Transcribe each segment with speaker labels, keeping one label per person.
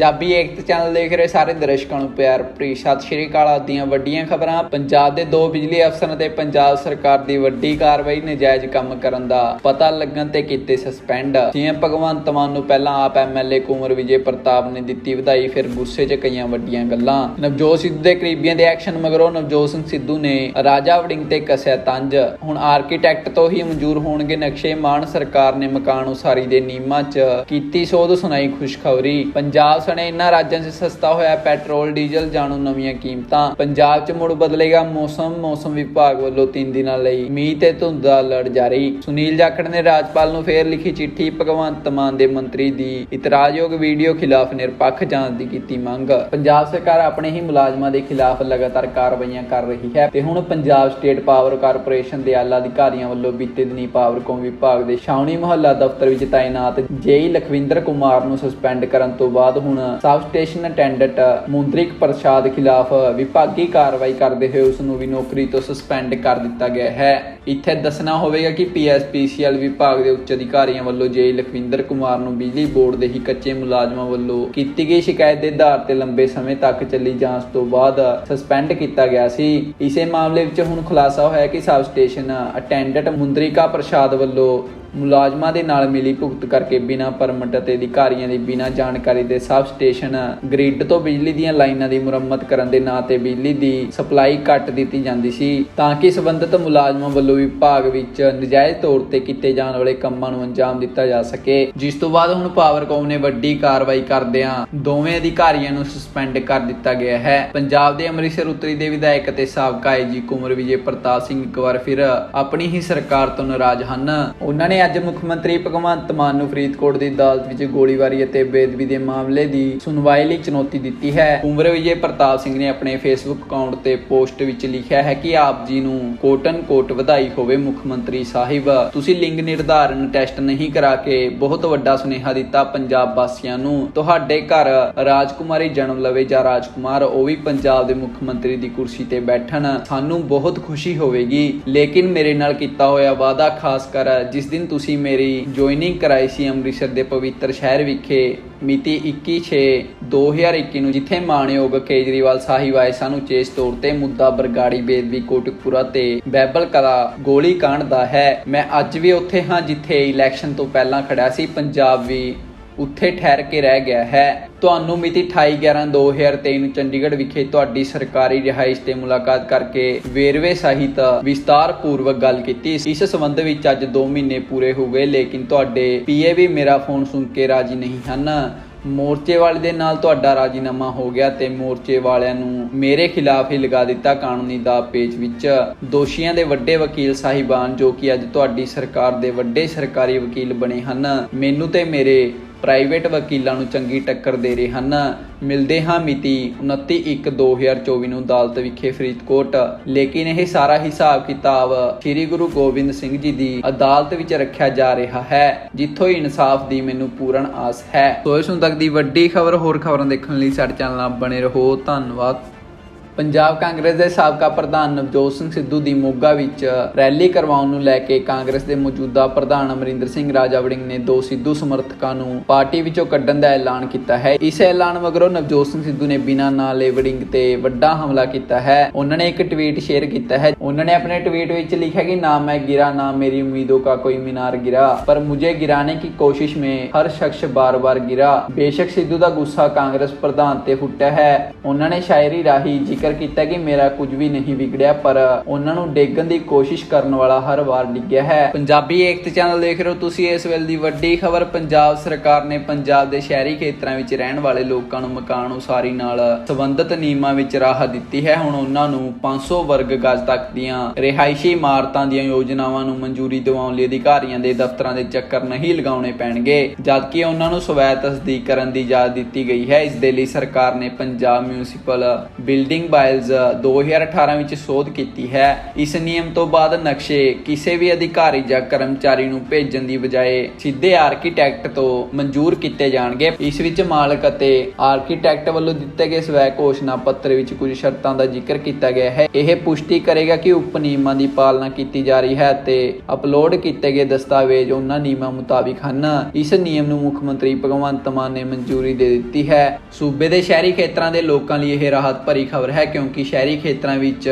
Speaker 1: ਪੰਜਾਬੀ ਏਕਤਾ channel ਦੇਖ ਰਹੇ ਸਾਰੇ ਦਰਸ਼ਕਾਂ ਨੂੰ ਪਿਆਰ ਭਰੀ। ਸਤਿ ਸ਼੍ਰੀ ਅਕਾਲ ਆਪ ਵੱਡੀਆਂ ਖਬਰਾਂ। ਪੰਜਾਬ ਦੇ ਦੋ ਬਿਜਲੀ ਅਫਸਰਾਂ ਤੇ ਪੰਜਾਬ ਸਰਕਾਰ ਦੀ ਵੱਡੀ ਕਾਰਵਾਈ, ਨਜਾਇਜ਼ ਕੰਮ ਕਰਨ ਦਾ ਪਤਾ ਲੱਗਣ ਤੇ ਕੀਤੇ ਸਸਪੈਂਡ ਸੀਐਮ ਭਗਵੰਤ ਮਾਨ ਨੂੰ ਪਹਿਲਾਂ ਆਪ ਐਮਐਲਏ ਕੁਮਰ ਵਿਜੇ ਪ੍ਰਤਾਪ ਨੇ ਦਿੱਤੀ ਵਧਾਈ, ਫਿਰ ਗੁੱਸੇ 'ਚ ਕਈਆਂ ਵੱਡੀਆਂ ਗੱਲਾਂ। ਨਵਜੋਤ ਸਿੱਧੂ ਦੇ ਕਰੀਬੀਆਂ ਦੇ ਐਕਸ਼ਨ ਮਗਰੋਂ ਨਵਜੋਤ ਸਿੰਘ ਸਿੱਧੂ ਨੇ ਰਾਜਾ ਵੜਿੰਗ ਤੇ ਕੱਸਿਆ ਤੰਜ। ਹੁਣ ਆਰਕੀਟੈਕਟ ਤੋਂ ਹੀ ਮਨਜ਼ੂਰ ਹੋਣਗੇ ਨਕਸ਼ੇ। ਮਾਨ ਸਰਕਾਰ ਨੇ ਮਕਾਨ ਉਸਾਰੀ ਦੇ ਨਿਯਮਾਂ 'ਚ ਕੀਤੀ ਸੋਧ, ਸੁਣਾਈ ਖੁਸ਼ਖਬਰੀ। ਪੰਜਾਬ ਸਣੇ ਇਨ੍ਹਾਂ ਰਾਜਾਂ 'ਚ ਸਸਤਾ ਹੋਇਆ ਪੈਟਰੋਲ, ਡੀਜ਼ਲ ਜਾਣੋ ਨਵੀਆਂ ਕੀਮਤਾਂ। ਪੰਜਾਬ 'ਚ ਮੁੜ ਬਦਲੇਗਾ ਮੌਸਮ ਮੌਸਮ ਵਿਭਾਗ ਵੱਲੋਂ 3 ਦਿਨਾਂ ਲਈ ਮੀਂਹ ਤੇ ਧੁੰਦ ਦਾ ਅਲਰਟ ਜਾਰੀ। ਸੁਨੀਲ ਜਾਖੜ ਨੇ ਰਾਜਪਾਲ ਨੂੰ ਫੇਰ ਲਿਖੀ ਚਿੱਠੀ ਭਗਵੰਤ ਮਾਨ ਦੇ ਮੰਤਰੀ ਦੀ ਇਤਰਾਜ਼ਯੋਗ ਵੀਡੀਓ ਖਿਲਾਫ ਨਿਰਪੱਖ ਜਾਂਚ ਦੀ ਕੀਤੀ ਮੰਗ। ਪੰਜਾਬ ਸਰਕਾਰ ਆਪਣੇ ਹੀ ਮੁਲਾਜ਼ਮਾਂ ਦੇ ਖਿਲਾਫ ਲਗਾਤਾਰ ਕਾਰਵਾਈਆਂ ਕਰ ਰਹੀ ਹੈ ਤੇ ਹੁਣ ਪੰਜਾਬ ਸਟੇਟ ਪਾਵਰ ਕਾਰਪੋਰੇਸ਼ਨ ਦੇ ਆਲਾ ਅਧਿਕਾਰੀਆਂ ਵੱਲੋਂ ਬੀਤੇ ਦਿਨੀ ਪਾਵਰਕੌਮ ਵਿਭਾਗ ਦੇ ਛਾਉਣੀ ਮੁਹੱਲਾ ਦਫ਼ਤਰ ਵਿੱਚ ਤਾਇਨਾਤ ਜੇਈ ਲਖਵਿੰਦਰ ਕੁਮਾਰ ਨੂੰ ਸਸਪੈਂਡ ਕਰਨ ਤੋਂ ਬਾਅਦ ਹੁਣ ਸਬ ਸਟੇਸ਼ਨ ਅਟੈਂਡੈਂਟ ਮੁੰਦਰਿਕ ਪ੍ਰਸਾਦ ਖਿਲਾਫ ਵਿਭਾਗੀ ਕਾਰਵਾਈ ਕਰਦੇ ਹੋਏ ਉਸ ਨੂੰ ਵੀ ਨੌਕਰੀ ਤੋਂ ਸਸਪੈਂਡ ਕਰ ਦਿੱਤਾ ਗਿਆ ਹੈ। ਇੱਥੇ ਦੱਸਣਾ ਹੋਵੇਗਾ ਕਿ ਪੀਐਸਪੀਸੀਐਲ ਵਿਭਾਗ ਦੇ ਉੱਚ ਅਧਿਕਾਰੀਆਂ ਵੱਲੋਂ ਜੇਈ ਲਖਵਿੰਦਰ ਕੁਮਾਰ ਨੂੰ ਬਿਜਲੀ ਬੋਰਡ ਦੇ ਹੀ ਕੱਚੇ ਮੁਲਾਜ਼ਮਾਂ ਵੱਲੋਂ ਕੀਤੀ ਗਈ ਸ਼ਿਕਾਇਤ ਦੇ ਆਧਾਰ ਤੇ ਲੰਬੇ ਸਮੇਂ ਤੱਕ ਚੱਲੀ ਜਾਂਚ ਤੋਂ ਬਾਅਦ uh, ਸਸਪੈਂਡ ਕੀਤਾ ਗਿਆ ਸੀ। ਇਸੇ ਮਾਮਲੇ ਵਿੱਚ ਹੁਣ ਖੁਲਾਸਾ ਹੋਇਆ ਕਿ ਸਬ ਸਟੇਸ਼ਨ ਅਟੈਂਡੈਂਟ ਮੁੰਦਰਿਕਾ ਪ੍ਰਸਾਦ ਵੱਲੋਂ ਮੁਲਾਜ਼ਮਾਂ ਦੇ ਨਾਲ ਮਿਲੀ ਭੁਗਤ ਕਰਕੇ ਬਿਨਾਂ ਪਰਮਿਟ ਅਤੇ ਅਧਿਕਾਰੀਆਂ ਦੀ, ਬਿਨਾਂ ਜਾਣਕਾਰੀ ਦੇ ਸਬ ਸਟੇਸ਼ਨ ਗ੍ਰਿਡ ਤੋਂ ਬਿਜਲੀ ਦੀਆਂ ਲਾਈਨਾਂ ਦੀ ਮੁਰੰਮਤ ਕਰਨ ਦੇ ਨਾਂ ਤੇ ਬਿਜਲੀ ਦੀ ਸਪਲਾਈ ਕੱਟ ਦਿੱਤੀ ਜਾਂਦੀ ਸੀ ਤਾਂ ਕਿ ਸੰਬੰਧਿਤ ਮੁਲਾਜ਼ਮਾਂ ਵੱਲੋਂ ਵਿਭਾਗ ਵਿੱਚ ਨਜਾਇਜ਼ ਤੌਰ ਤੇ ਕੀਤੇ ਜਾਣ ਵਾਲੇ ਕੰਮਾਂ ਨੂੰ ਅੰਜਾਮ ਦਿੱਤਾ ਜਾ ਸਕੇ। ਜਿਸ ਤੋਂ ਬਾਅਦ ਹੁਣ ਪਾਵਰਕੌਮ ਨੇ ਵੱਡੀ ਕਾਰਵਾਈ ਕਰਦਿਆਂ ਦੋਵੇਂ ਅਧਿਕਾਰੀਆਂ ਨੂੰ ਸਸਪੈਂਡ ਕਰ ਦਿੱਤਾ ਗਿਆ ਹੈ। ਪੰਜਾਬ ਦੇ ਅੰਮ੍ਰਿਤਸਰ ਉੱਤਰੀ ਦੇ ਵਿਧਾਇਕ ਅਤੇ ਸਾਬਕਾ ਆਈਜੀ ਕੁਮਰ ਵਿਜੇ ਪ੍ਰਤਾਪ ਸਿੰਘ ਇੱਕ ਵਾਰ ਫਿਰ ਆਪਣੀ ਹੀ ਸਰਕਾਰ ਤੋਂ ਨਾਰਾਜ਼ ਹਨ। ਉਹਨਾਂ ਨੇ ਅੱਜ ਮੁੱਖ ਮੰਤਰੀ ਭਗਵੰਤ ਮਾਨ ਨੂੰ ਫਰੀਦਕੋਟ ਦੀ ਅਦਾਲਤ ਵਿੱਚ ਗੋਲੀਬਾਰੀ ਅਤੇ ਬੇਦਬੀ ਦੇ ਮਾਮਲੇ ਦੀ ਸੁਣਵਾਈ ਲਈ ਚੁਣੌਤੀ ਦਿੱਤੀ ਹੈ। ਕੁਮਰ ਵਿਜੇ ਪ੍ਰਤਾਪ ਸਿੰਘ ਨੇ ਆਪਣੇ ਫੇਸਬੁੱਕ ਅਕਾਊਂਟ ਤੇ ਪੋਸਟ ਵਿੱਚ ਲਿਖਿਆ ਹੈ ਕਿ ਆਪ ਜੀ ਨੂੰ ਕੋਟਨ ਕੋਟ ਵਧਾਈ ਹੋਵੇ ਮੁੱਖ ਮੰਤਰੀ ਸਾਹਿਬ। ਤੁਸੀਂ ਲਿੰਗ ਨਿਰਧਾਰਨ ਟੈਸਟ ਨਹੀਂ ਕਰਾ ਕੇ ਬਹੁਤ ਵੱਡਾ ਸੁਨੇਹਾ ਦਿੱਤਾ ਪੰਜਾਬ ਵਾਸੀਆਂ ਨੂੰ। ਤੁਹਾਡੇ ਘਰ ਰਾਜਕੁਮਾਰੀ ਜਨਮ ਲਵੇ ਜਾਂ ਰਾਜਕੁਮਾਰ, ਉਹ ਵੀ ਪੰਜਾਬ ਦੇ ਮੁੱਖ ਮੰਤਰੀ ਦੀ ਕੁਰਸੀ ਤੇ ਬੈਠਣ। ਸਾਨੂੰ ਬਹੁਤ ਖੁਸ਼ੀ ਹੋਵੇਗੀ। ਲੇਕਿਨ ਮੇਰੇ ਨਾਲ ਕੀਤਾ ਹੋਇਆ ਵਾਅਦਾ ਖਾਸ ਕਰ ਜਿਸ ਦਿਨ ਤੁਸੀਂ ਮੇਰੀ ਜੁਆਇਨਿੰਗ ਕਰਾਈ ਸੀ ਅੰਮ੍ਰਿਤਸਰ ਦੇ ਪਵਿੱਤਰ ਸ਼ਹਿਰ ਵਿਖੇ ਮਿਤੀ 21/6/2021 ਨੂੰ, ਜਿੱਥੇ ਮਾਣਯੋਗ ਕੇਜਰੀਵਾਲ ਸਾਹਿਬ ਆਏ ਸਾਨੂੰ ਚੇਸ ਤੌਰ ਤੇ ਮੁੱਦਾ ਬਰਗਾੜੀ ਬੇਦਵੀ ਕੋਟਕਪੁਰਾ ਤੇ ਬੈਬਲ ਕਲਾ ਗੋਲੀ ਕਾਂਡ ਦਾ ਹੈ। ਮੈਂ ਅੱਜ ਵੀ ਉੱਥੇ ਹਾਂ, ਜਿੱਥੇ ਇਲੈਕਸ਼ਨ ਤੋਂ ਪਹਿਲਾਂ ਖੜਿਆ ਸੀ। ਪੰਜਾਬ ਵੀ ਉੱਥੇ ਠਹਿਰ ਕੇ ਰਹਿ ਗਿਆ ਹੈ। ਤੁਹਾਨੂੰ ਮਿਤੀ 28/11/2023 ਨੂੰ ਚੰਡੀਗੜ੍ਹ ਵਿਖੇ ਤੁਹਾਡੀ ਸਰਕਾਰੀ ਰਿਹਾਇਸ਼ ਤੇ ਮੁਲਾਕਾਤ ਕਰਕੇ ਵੇਰਵੇ ਸਹਿਤ ਵਿਸਤਾਰ ਗੱਲ ਕੀਤੀ ਇਸ ਸੰਬੰਧ ਵਿੱਚ ਅੱਜ 2 ਮਹੀਨੇ ਪੂਰੇ ਹੋ ਗਏ, ਲੇਕਿਨ ਤੁਹਾਡੇ ਪੀਏ ਵੀ ਮੇਰਾ ਫੋਨ ਸੁਣ ਕੇ ਰਾਜੀ ਨਹੀਂ ਹਨ। ਮੋਰਚੇ ਵਾਲੇ ਦੇ ਨਾਲ ਤੁਹਾਡਾ ਰਾਜੀਨਾਮਾ ਹੋ ਗਿਆ ਤੇ ਮੋਰਚੇ ਵਾਲਿਆਂ ਨੂੰ ਮੇਰੇ ਖਿਲਾਫ ਹੀ ਲਗਾ ਦਿੱਤਾ ਕਾਨੂੰਨੀ ਦਾ ਪੇਚ ਵਿੱਚ। ਦੋਸ਼ੀਆਂ ਦੇ ਵੱਡੇ ਵਕੀਲ ਸਾਹਿਬਾਨ ਜੋ ਕਿ ਅੱਜ ਤੁਹਾਡੀ ਸਰਕਾਰ ਦੇ ਵੱਡੇ ਸਰਕਾਰੀ ਵਕੀਲ ਬਣੇ ਹਨ, ਮੈਨੂੰ ਤੇ ਮੇਰੇ ਪ੍ਰਾਈਵੇਟ ਵਕੀਲਾਂ ਨੂੰ ਚੰਗੀ ਟੱਕਰ ਦੇ ਰਹੇ ਹਨ। ਮਿਲਦੇ ਹਾਂ ਮਿਤੀ 29/1/2024 ਨੂੰ ਅਦਾਲਤ ਵਿਖੇ ਫਰੀਦਕੋਟ। ਲੇਕਿਨ ਇਹ ਸਾਰਾ ਹਿਸਾਬ ਕਿਤਾਬ ਸ੍ਰੀ ਗੁਰੂ ਗੋਬਿੰਦ ਸਿੰਘ ਜੀ ਦੀ ਅਦਾਲਤ ਵਿੱਚ ਰੱਖਿਆ ਜਾ ਰਿਹਾ ਹੈ, ਜਿੱਥੋਂ ਇਨਸਾਫ ਦੀ ਮੈਨੂੰ ਪੂਰਨ ਆਸ ਹੈ। ਸੋ ਇਸ ਨੂੰ ਤੱਕ ਦੀ ਵੱਡੀ ਖਬਰ ਹੋਰ ਖਬਰਾਂ ਦੇਖਣ ਲਈ ਸਾਡੇ ਚੈਨਲ ਨਾਲ ਬਣੇ ਰਹੋ। ਧੰਨਵਾਦ। ਪੰਜਾਬ ਕਾਂਗਰਸ ਦੇ ਸਾਬਕਾ ਪ੍ਰਧਾਨ ਨਵਜੋਤ ਸਿੰਘ ਸਿੱਧੂ ਦੀ ਮੋਗਾ ਵਿੱਚ ਰੈਲੀ ਕਰਵਾਉਣ ਨੂੰ ਲੈ ਕੇ ਕਾਂਗਰਸ ਦੇ ਮੌਜੂਦਾ ਪ੍ਰਧਾਨ ਅਮਰਿੰਦਰ ਸਿੰਘ ਰਾਜਾ ਵੜਿੰਗ ਨੇ ਦੋ ਸਿੱਧੂ ਸਮਰਥਕਾਂ ਨੂੰ ਪਾਰਟੀ ਵਿੱਚੋਂ ਕੱਢਣ ਦਾ ਐਲਾਨ ਕੀਤਾ ਹੈ। ਇਸ ਐਲਾਨ ਮਗਰੋਂ ਨਵਜੋਤ ਸਿੰਘ ਸਿੱਧੂ ਨੇ ਬਿਨਾਂ ਨਾਂ ਲਏ ਵੜਿੰਗ ਤੇ ਵੱਡਾ ਹਮਲਾ ਕੀਤਾ ਹੈ। ਉਹਨਾਂ ਨੇ ਇੱਕ ਟਵੀਟ ਸ਼ੇਅਰ ਕੀਤਾ ਹੈ। ਉਹਨਾਂ ਨੇ ਆਪਣੇ ਟਵੀਟ ਵਿੱਚ ਲਿਖਿਆ ਕਿ, ਨਾ ਮੈਂ ਗਿਰਾ, ਨਾ ਮੇਰੀ ਉਮੀਦੋਂ ਦਾ ਕੋਈ ਮੀਨਾਰ ਗਿਰਾ। ਪਰ ਮੁਝੇ ਗਿਰਾਣੇ ਦੀ ਕੋਸ਼ਿਸ਼ में ਹਰ ਸ਼ਖਸ ਬਾਰ-ਬਾਰ ਗਿਰਾ। ਬੇਸ਼ੱਕ ਸਿੱਧੂ ਦਾ ਗੁੱਸਾ ਕਾਂਗਰਸ ਪ੍ਰਧਾਨ ਤੇ ਫੁੱਟਿਆ ਹੈ। ਉਹਨਾਂ ਨੇ ਸ਼ਾਇਰੀ ਰਾਹੀਂ ਜ਼ਿਕਰ ਕੀਤਾ ਕਿ ਮੇਰਾ ਕੁਝ ਵੀ ਨਹੀਂ ਵਿਗੜਿਆ, ਪਰ ਉਹਨਾਂ ਨੂੰ ਡੇਗਣ ਦੀ ਕੋਸ਼ਿਸ਼ ਕਰਨ ਵਾਲਾ ਹਰ ਵਾਰ ਡਿੱਗਿਆ ਹੈ। ਪੰਜਾਬੀ ਏਕਤਾ ਚੈਨਲ ਦੇਖ ਰਹੇ ਹੋ ਤੁਸੀਂ, ਇਸ ਵੇਲੇ ਦੀ ਵੱਡੀ ਖਬਰ, ਪੰਜਾਬ ਸਰਕਾਰ ਨੇ ਪੰਜਾਬ ਦੇ ਸ਼ਹਿਰੀ ਖੇਤਰਾਂ ਵਿੱਚ ਰਹਿਣ ਵਾਲੇ ਲੋਕਾਂ ਨੂੰ ਮਕਾਨ ਉਸਾਰੀ ਨਾਲ ਸੰਬੰਧਿਤ ਨਿਯਮਾਂ ਵਿੱਚ ਰਾਹਤ ਦਿੱਤੀ ਹੈ। ਹੁਣ ਉਹਨਾਂ ਨੂੰ 500 ਵਰਗ ਗਜ ਤੱਕ ਦੀਆਂ ਰਿਹਾਇਸ਼ੀ ਇਮਾਰਤਾਂ ਦੀਆਂ ਯੋਜਨਾਵਾਂ ਨੂੰ ਮਨਜ਼ੂਰੀ ਦਿਵਾਉਣ ਲਈ ਅਧਿਕਾਰੀਆਂ ਦੇ ਦਫ਼ਤਰਾਂ ਦੇ ਚੱਕਰ ਨਹੀਂ ਲਗਾਉਣੇ ਪੈਣਗੇ, ਜਦਕਿ ਉਹਨਾਂ ਨੂੰ ਸਵੈ ਤਸਦੀਕ ਕਰਨ ਦੀ ਇਜਾਜ਼ਤ ਦਿੱਤੀ ਗਈ ਹੈ। ਇਸ ਦੇ ਲਈ ਸਰਕਾਰ ਨੇ ਪੰਜਾਬ ਮਿਊਨਿਸਪਲ ਬਿਲਡਿੰਗ ਮੋਬਾਈਲਸ 2018 ਵਿੱਚ ਸੋਧ ਕੀਤੀ ਹੈ। ਇਸ ਨਿਯਮ ਤੋਂ ਬਾਅਦ ਨਕਸ਼ੇ ਕਿਸੇ ਵੀ ਅਧਿਕਾਰੀ ਜਾਂ ਕਰਮਚਾਰੀ ਨੂੰ ਭੇਜਣ ਦੀ ਬਜਾਏ ਸਿੱਧੇ ਆਰਕੀਟੈਕਟ ਤੋਂ ਮਨਜ਼ੂਰ ਕੀਤੇ ਜਾਣਗੇ। ਇਸ ਵਿੱਚ ਮਾਲਕ ਅਤੇ ਆਰਕੀਟੈਕਟ ਵੱਲੋਂ ਦਿੱਤੇ ਗਏ ਸਵੈ ਘੋਸ਼ਣਾ ਪੱਤਰ ਵਿੱਚ ਕੁਝ ਸ਼ਰਤਾਂ ਦਾ ਜ਼ਿਕਰ ਕੀਤਾ ਗਿਆ ਹੈ। ਇਹ ਪੁਸ਼ਟੀ ਕਰੇਗਾ ਕਿ ਉਪ ਨਿਯਮਾਂ ਦੀ ਪਾਲਣਾ ਕੀਤੀ ਜਾ ਰਹੀ ਹੈ ਅਤੇ ਅਪਲੋਡ ਕੀਤੇ ਗਏ ਦਸਤਾਵੇਜ਼ ਉਹਨਾਂ ਨਿਯਮਾਂ ਮੁਤਾਬਿਕ ਹਨ। ਇਸ ਨਿਯਮ ਨੂੰ ਮੁੱਖ ਮੰਤਰੀ ਭਗਵੰਤ ਮਾਨ ਨੇ ਮਨਜ਼ੂਰੀ ਦੇ ਦਿੱਤੀ ਹੈ। ਸੂਬੇ ਦੇ ਸ਼ਹਿਰੀ ਖੇਤਰਾਂ ਦੇ ਲੋਕਾਂ ਲਈ ਇਹ ਰਾਹਤ ਭਰੀ ਖਬਰ ਹੈ। ਕਿਉਂਕਿ ਸ਼ਹਿਰੀ ਖੇਤਰਾਂ ਵਿੱਚ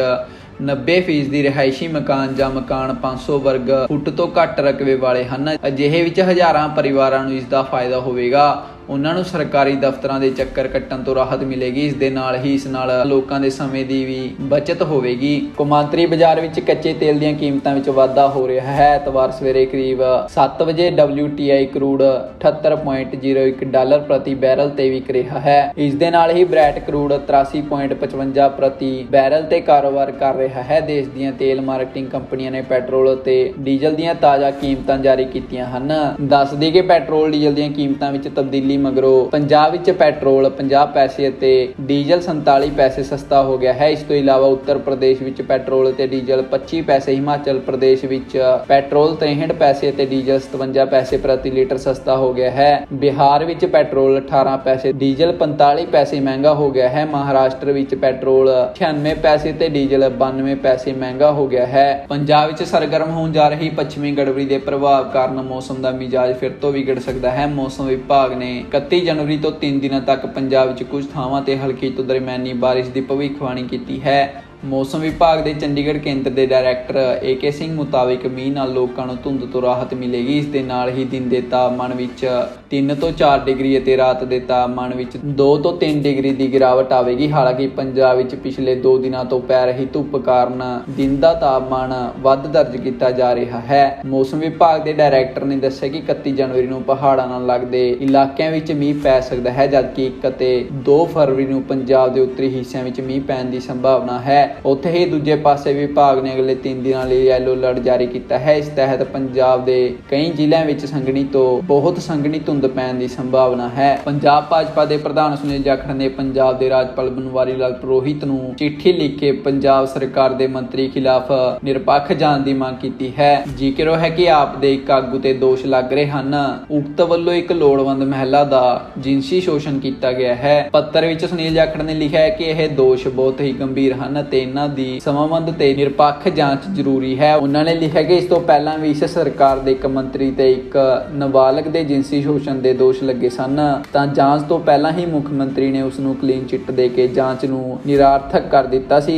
Speaker 1: 90% ਦੀ ਰਿਹਾਇਸ਼ੀ ਮਕਾਨ ਜਾਂ ਮਕਾਨ 500 ਵਰਗ ਫੁੱਟ ਤੋਂ ਘੱਟ ਰਕਬੇ ਵਾਲੇ ਹਨ। ਅਜਿਹੇ ਵਿੱਚ ਹਜ਼ਾਰਾਂ ਪਰਿਵਾਰਾਂ ਨੂੰ ਇਸ ਦਾ ਫਾਇਦਾ ਹੋਵੇਗਾ। ਉਹਨਾਂ ਨੂੰ ਸਰਕਾਰੀ ਦਫ਼ਤਰਾਂ ਦੇ ਚੱਕਰ ਕੱਟਣ ਤੋਂ ਰਾਹਤ ਮਿਲੇਗੀ। ਇਸ ਦੇ ਨਾਲ ਹੀ ਇਸ ਨਾਲ ਲੋਕਾਂ ਦੇ ਸਮੇਂ ਦੀ ਵੀ ਬਚਤ ਹੋਵੇਗੀ। ਕੌਮਾਂਤਰੀ ਬਾਜ਼ਾਰ ਵਿੱਚ ਕੱਚੇ ਤੇਲ ਦੀਆਂ ਕੀਮਤਾਂ ਵਿੱਚ ਵਾਧਾ ਹੋ ਰਿਹਾ ਹੈ। ਐਤਵਾਰ ਸਵੇਰੇ ਕਰੀਬ 7 ਵਜੇ WTI ਕਰੂਡ 78.01 ਡਾਲਰ ਪ੍ਰਤੀ ਬੈਰਲ ਤੇ ਵਿਕ ਰਿਹਾ ਹੈ। ਇਸ ਦੇ ਨਾਲ ਹੀ ਬ੍ਰੈਟ ਕਰੂਡ 83.55 ਪ੍ਰਤੀ ਬੈਰਲ ਤੇ ਕਾਰੋਬਾਰ ਕਰ ਰਿਹਾ ਹੈ। ਦੇਸ਼ ਦੀਆਂ ਤੇਲ ਮਾਰਕੀਟਿੰਗ ਕੰਪਨੀਆਂ ਨੇ ਪੈਟਰੋਲ ਅਤੇ ਡੀਜ਼ਲ ਦੀਆਂ ਤਾਜ਼ਾ ਕੀਮਤਾਂ ਜਾਰੀ ਕੀਤੀਆਂ ਹਨ। ਦੱਸ ਦਈਏ ਕਿ ਪੈਟਰੋਲ ਡੀਜ਼ਲ ਦੀਆਂ ਕੀਮਤਾਂ ਵਿੱਚ ਤਬਦੀਲੀ ਮਗਰੋਂ ਪੰਜਾਬ ਵਿੱਚ ਪੈਟਰੋਲ 50 ਪੈਸੇ ਅਤੇ ਡੀਜ਼ਲ 47 ਪੈਸੇ ਸਸਤਾ ਹੋ ਗਿਆ ਹੈ। ਇਸ ਤੋਂ ਇਲਾਵਾ ਉੱਤਰ ਪ੍ਰਦੇਸ਼ ਵਿੱਚ ਪੈਟਰੋਲ ਅਤੇ ਡੀਜ਼ਲ 25 ਪੈਸੇ, ਹਿਮਾਚਲ ਪ੍ਰਦੇਸ਼ ਵਿੱਚ ਪੈਟਰੋਲ 63 ਪੈਸੇ ਅਤੇ ਡੀਜ਼ਲ 57 ਪੈਸੇ ਪ੍ਰਤੀ ਲੀਟਰ ਸਸਤਾ ਹੋ ਗਿਆ ਹੈ। ਬਿਹਾਰ ਵਿੱਚ ਪੈਟਰੋਲ 18 ਪੈਸੇ, ਡੀਜ਼ਲ 45 ਪੈਸੇ ਮਹਿੰਗਾ ਹੋ ਗਿਆ ਹੈ। ਮਹਾਰਾਸ਼ਟਰ ਵਿੱਚ ਪੈਟਰੋਲ 96 ਪੈਸੇ ਤੇ ਡੀਜ਼ਲ 92 ਪੈਸੇ ਮਹਿੰਗਾ ਹੋ ਗਿਆ ਹੈ। ਪੰਜਾਬ ਵਿੱਚ ਸਰਗਰਮ ਹੋਣ ਜਾ ਰਹੀ ਪੱਛਮੀ ਗੜਬੜੀ ਦੇ ਪ੍ਰਭਾਵ ਕਾਰਨ ਮੌਸਮ ਦਾ ਮਿਜਾਜ ਫਿਰ ਤੋਂ ਵਿਗੜ ਸਕਦਾ ਹੈ। ਮੌਸਮ ਵਿਭਾਗ ਨੇ 31 ਜਨਵਰੀ ਤੋਂ 3 ਦਿਨਾਂ ਤੱਕ ਪੰਜਾਬ ਵਿੱਚ ਕੁਝ ਥਾਵਾਂ ਤੇ ਹਲਕੀ ਤੋਂ ਦਰਮਿਆਨੀ ਬਾਰਿਸ਼ ਦੀ ਭਵਿੱਖਬਾਣੀ ਕੀਤੀ ਹੈ। ਮੌਸਮ ਵਿਭਾਗ ਦੇ ਚੰਡੀਗੜ੍ਹ ਕੇਂਦਰ ਦੇ ਡਾਇਰੈਕਟਰ ਏਕੇ ਸਿੰਘ ਮੁਤਾਬਿਕ ਮੀਂਹ ਨਾਲ ਲੋਕਾਂ ਨੂੰ ਧੁੰਦ ਤੋਂ ਰਾਹਤ ਮਿਲੇਗੀ। ਇਸ ਦੇ ਨਾਲ ਹੀ ਦਿਨ ਦੇ ਤਾਪਮਾਨ ਵਿੱਚ 3 ਤੋਂ 4 ਡਿਗਰੀ ਅਤੇ ਰਾਤ ਦੇ ਤਾਪਮਾਨ ਵਿੱਚ 2 ਤੋਂ 3 ਡਿਗਰੀ ਦੀ ਗਿਰਾਵਟ ਆਵੇਗੀ। ਹਾਲਾਂਕਿ ਪੰਜਾਬ ਵਿੱਚ ਪਿਛਲੇ 2 ਦਿਨਾਂ ਤੋਂ ਪੈ ਰਹੀ ਧੁੱਪ ਕਾਰਨ ਦਿਨ ਦਾ ਤਾਪਮਾਨ ਵੱਧ ਦਰਜ ਕੀਤਾ ਜਾ ਰਿਹਾ ਹੈ। ਮੌਸਮ ਵਿਭਾਗ ਦੇ ਡਾਇਰੈਕਟਰ ਨੇ ਦੱਸਿਆ ਕਿ 31 ਜਨਵਰੀ ਨੂੰ ਪਹਾੜਾਂ ਨਾਲ ਲੱਗਦੇ ਇਲਾਕਿਆਂ ਵਿੱਚ ਮੀਂਹ ਪੈ ਸਕਦਾ ਹੈ, ਜਦਕਿ 1 ਅਤੇ 2 ਫਰਵਰੀ ਨੂੰ ਪੰਜਾਬ ਦੇ ਉੱਤਰੀ ਹਿੱਸਿਆਂ ਵਿੱਚ ਮੀਂਹ ਪੈਣ ਦੀ ਸੰਭਾਵਨਾ ਹੈ। ਉੱਥੇ ਹੀ ਦੂਜੇ ਪਾਸੇ ਵਿਭਾਗ ਨੇ ਅਗਲੇ 3 ਦਿਨਾਂ ਲਈ ਯੈਲੋ ਅਲਰਟ ਜਾਰੀ ਕੀਤਾ ਹੈ। ਇਸ ਤਹਿਤ ਪੰਜਾਬ ਦੇ ਕਈ ਜ਼ਿਲ੍ਹਿਆਂ ਵਿੱਚ ਸੰਘਣੀ ਤੋਂ ਬਹੁਤ ਸੰਘਣੀ ਧੁੰਦ ਪੈਣ ਦੀ ਸੰਭਾਵਨਾ ਹੈ। ਪੰਜਾਬ ਭਾਜਪਾ ਦੇ ਪ੍ਰਧਾਨ ਸੁਨੀਲ ਜਾਖੜ ਨੇ ਪੰਜਾਬ ਦੇ ਰਾਜਪਾਲ ਬਨਵਾਰੀ ਲਾਲ ਪੁਰੋਹਿਤ ਨੂੰ ਚਿੱਠੀ ਲਿਖ ਕੇ ਪੰਜਾਬ ਸਰਕਾਰ ਦੇ ਮੰਤਰੀ ਖਿਲਾਫ ਨਿਰਪੱਖ ਜਾਣ ਦੀ ਮੰਗ ਕੀਤੀ ਹੈ। ਜ਼ਿਕਰ ਹੈ ਕਿ ਆਪ ਦੇ ਇੱਕ ਆਗੂ ਤੇ ਦੋਸ਼ ਲੱਗ ਰਹੇ ਹਨ। ਉਕਤ ਵੱਲੋਂ ਇੱਕ ਲੋੜਵੰਦ ਮਹਿਲਾ ਦਾ ਜਿਨਸੀ ਸ਼ੋਸ਼ਣ ਕੀਤਾ ਗਿਆ ਹੈ। ਪੱਤਰ ਵਿੱਚ ਸੁਨੀਲ ਜਾਖੜ ਨੇ ਲਿਖਿਆ ਹੈ ਕਿ ਇਹ ਦੋਸ਼ ਬਹੁਤ ਹੀ ਗੰਭੀਰ ਹਨ ਤੇ ਇਹਨਾਂ ਦੀ ਸਮਾਬੰਧ ਤੇ ਨਿਰਪੱਖ ਜਾਂਚ ਜ਼ਰੂਰੀ ਹੈ। ਉਹਨਾਂ ਨੇ ਲਿਖਿਆ ਕਿ ਇਸ ਤੋਂ ਪਹਿਲਾਂ ਵੀ ਇਸ ਸਰਕਾਰ ਦੇ ਇੱਕ ਮੰਤਰੀ ਤੇ ਇੱਕ ਨਾਬਾਲਗ ਦੇ ਜਿਨਸੀ ਸ਼ੋਸ਼ਣ ਦੇ ਦੋਸ਼ ਲੱਗੇ ਸਨ। ਤਾਂ ਜਾਂਚ ਤੋਂ ਪਹਿਲਾਂ ਹੀ ਮੁੱਖ ਮੰਤਰੀ ਨੇ ਉਸ ਨੂੰ ਕਲੀਨ ਚਿੱਟ ਦੇ ਕੇ ਜਾਂਚ ਨੂੰ ਨਿਰਾਰਥਕ ਕਰ ਦਿੱਤਾ ਸੀ।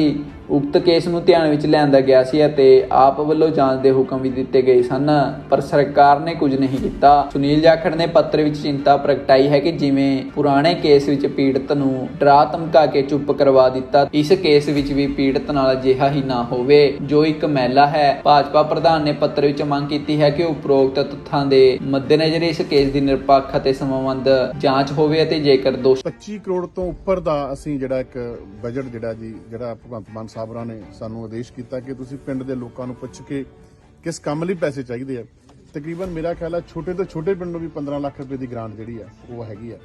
Speaker 1: ਉਕਤ ਕੇਸ ਨੂੰ ਧਿਆਨ ਵਿੱਚ ਲਿਆਂਦਾ ਗਿਆ ਸੀ ਅਤੇ ਆਪ ਵੱਲੋਂ ਜਾਂਚ ਦੇ ਹੁਕਮ ਵੀ ਦਿੱਤੇ ਗਏ ਸਨ, ਪਰ ਸਰਕਾਰ ਨੇ ਕੁਝ ਨਹੀਂ ਕੀਤਾ। ਸੁਨੀਲ ਜਾਖੜ ਨੇ ਪੱਤਰ ਵਿੱਚ ਚਿੰਤਾ ਪ੍ਰਗਟਾਈ ਹੈ ਕਿ ਜਿਵੇਂ ਪੁਰਾਣੇ ਕੇਸ ਵਿੱਚ ਪੀੜਤ ਨੂੰ ਡਰਾ ਧਮਕਾ ਕੇ ਚੁੱਪ ਕਰਵਾ ਦਿੱਤਾ, ਇਸ ਕੇਸ ਵਿੱਚ ਵੀ ਪੀੜਤ ਨਾਲ ਅਜਿਹਾ ਹੀ ਨਾ ਹੋਵੇ। ਜੋ ਇੱਕ ਮਹਿਲਾ ਹੈ, ਭਾਜਪਾ ਪ੍ਰਧਾਨ ਨੇ ਪੱਤਰ ਵਿੱਚ ਮੰਗ ਕੀਤੀ ਹੈ ਕਿ ਉਪਰੋਕਤ ਤੱਥਾਂ ਦੇ ਮੱਦੇਨਜ਼ਰ ਇਸ ਕੇਸ ਦੀ ਨਿਰਪੱਖ ਅਤੇ ਸਮਾਬੰਧ ਜਾਂਚ ਹੋਵੇ ਅਤੇ ਜੇਕਰ ਦੋਸ਼
Speaker 2: 25 ਕਰੋੜ ਤੋਂ ਉੱਪਰ ਦਾ ਅਸੀਂ ਜਿਹੜਾ ਇੱਕ ਬਜਟ ਜਿਹੜਾ ਜੀ, ਜਿਹੜਾ ਭਗਵੰਤ ਮਾਨ ਸਾਹਿਬਰਾਂ ਨੇ ਸਾਨੂੰ ਆਦੇਸ਼ ਕੀਤਾ ਕਿ ਤੁਸੀਂ ਪਿੰਡ ਦੇ ਲੋਕਾਂ ਨੂੰ ਪੁੱਛ ਕੇ ਕਿਸ ਕੰਮ ਲਈ ਪੈਸੇ ਚਾਹੀਦੇ ਆ। ਤਕਰੀਬਨ ਮੇਰਾ ਖਿਆਲ ਹੈ ਛੋਟੇ ਤੋਂ ਛੋਟੇ ਪਿੰਡ ਨੂੰ ਵੀ 15 ਲੱਖ ਰੁਪਏ ਦੀ ਗ੍ਰਾਂਟ ਜਿਹੜੀ ਆ ਉਹ ਹੈਗੀ ਆ।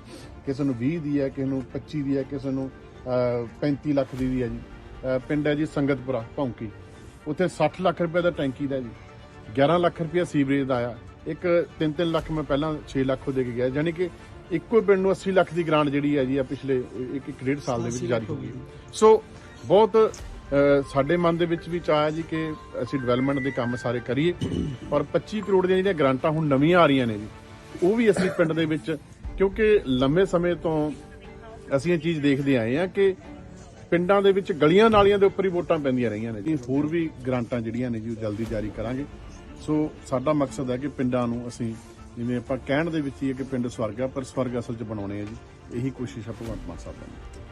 Speaker 2: ਕਿਸੇ ਨੂੰ 20 ਦੀ ਹੈ ਕਿਸੇ ਨੂੰ 25 ਦੀ ਹੈ ਕਿਸੇ ਨੂੰ ਅਹ, 35 ਲੱਖ ਦੀ ਵੀ ਹੈ ਜੀ। ਪਿੰਡ ਹੈ ਜੀ ਸੰਗਤਪੁਰਾ ਭੌਂਕੀ। ਉੱਥੇ 60 ਲੱਖ ਰੁਪਏ ਦਾ ਟੈਂਕੀ ਦਾ ਜੀ। 11 ਲੱਖ ਰੁਪਏ ਸੀਵਰੇਜ ਦਾ ਆਇਆ ਇੱਕ 3-3 ਲੱਖ ਮੈਂ ਪਹਿਲਾਂ 6 ਲੱਖ ਉਹ ਦੇ ਕੇ ਗਿਆ। ਯਾਨੀ ਕਿ ਇੱਕੋ ਪਿੰਡ ਨੂੰ 80 ਲੱਖ ਦੀ ਗ੍ਰਾਂਟ ਜਿਹੜੀ ਹੈ ਜੀ ਆ ਪਿਛਲੇ ਇੱਕ ਇੱਕ ਡੇਢ ਸਾਲ ਦੇ ਵਿੱਚ ਜਾਰੀ ਹੋ ਗਈ। ਸੋ ਬਹੁਤ ਸਾਡੇ ਮਨ ਦੇ ਵਿੱਚ ਵੀ ਚਾਹਿਆ ਜੀ ਕਿ ਅਸੀਂ ਡਿਵੈਲਪਮੈਂਟ ਦੇ ਕੰਮ ਸਾਰੇ ਕਰੀਏ। ਔਰ 25 ਕਰੋੜ ਦੀਆਂ ਜਿਹੜੀਆਂ ਗ੍ਰਾਂਟਾਂ ਹੁਣ ਨਵੀਆਂ ਆ ਰਹੀਆਂ ਨੇ ਜੀ, ਉਹ ਵੀ ਅਸੀਂ ਪਿੰਡ ਦੇ ਵਿੱਚ, ਕਿਉਂਕਿ ਲੰਮੇ ਸਮੇਂ ਤੋਂ ਅਸੀਂ ਇਹ ਚੀਜ਼ ਦੇਖਦੇ ਆਏ ਆ ਕਿ ਪਿੰਡਾਂ ਦੇ ਵਿੱਚ ਗਲੀਆਂ ਨਾਲੀਆਂ ਦੇ ਉੱਪਰ ਹੀ ਵੋਟਾਂ ਪੈਂਦੀਆਂ ਰਹੀਆਂ ਨੇ ਜੀ। ਹੋਰ ਵੀ ਗ੍ਰਾਂਟਾਂ ਜਿਹੜੀਆਂ ਨੇ ਜੀ, ਉਹ ਜਲਦੀ ਜਾਰੀ ਕਰਾਂਗੇ। ਸੋ ਸਾਡਾ ਮਕਸਦ ਹੈ ਕਿ ਪਿੰਡਾਂ ਨੂੰ ਅਸੀਂ, ਜਿਵੇਂ ਆਪਾਂ ਕਹਿਣ ਦੇ ਵਿੱਚ ਹੀ ਹੈ ਕਿ ਪਿੰਡ ਸਵਰਗ ਆ, ਪਰ ਸਵਰਗ ਅਸਲ 'ਚ ਬਣਾਉਣੇ ਆ ਜੀ। ਇਹੀ ਕੋਸ਼ਿਸ਼ ਆ ਭਗਵੰਤ ਮਾਨ ਸਾਹਿਬ ਦੀ।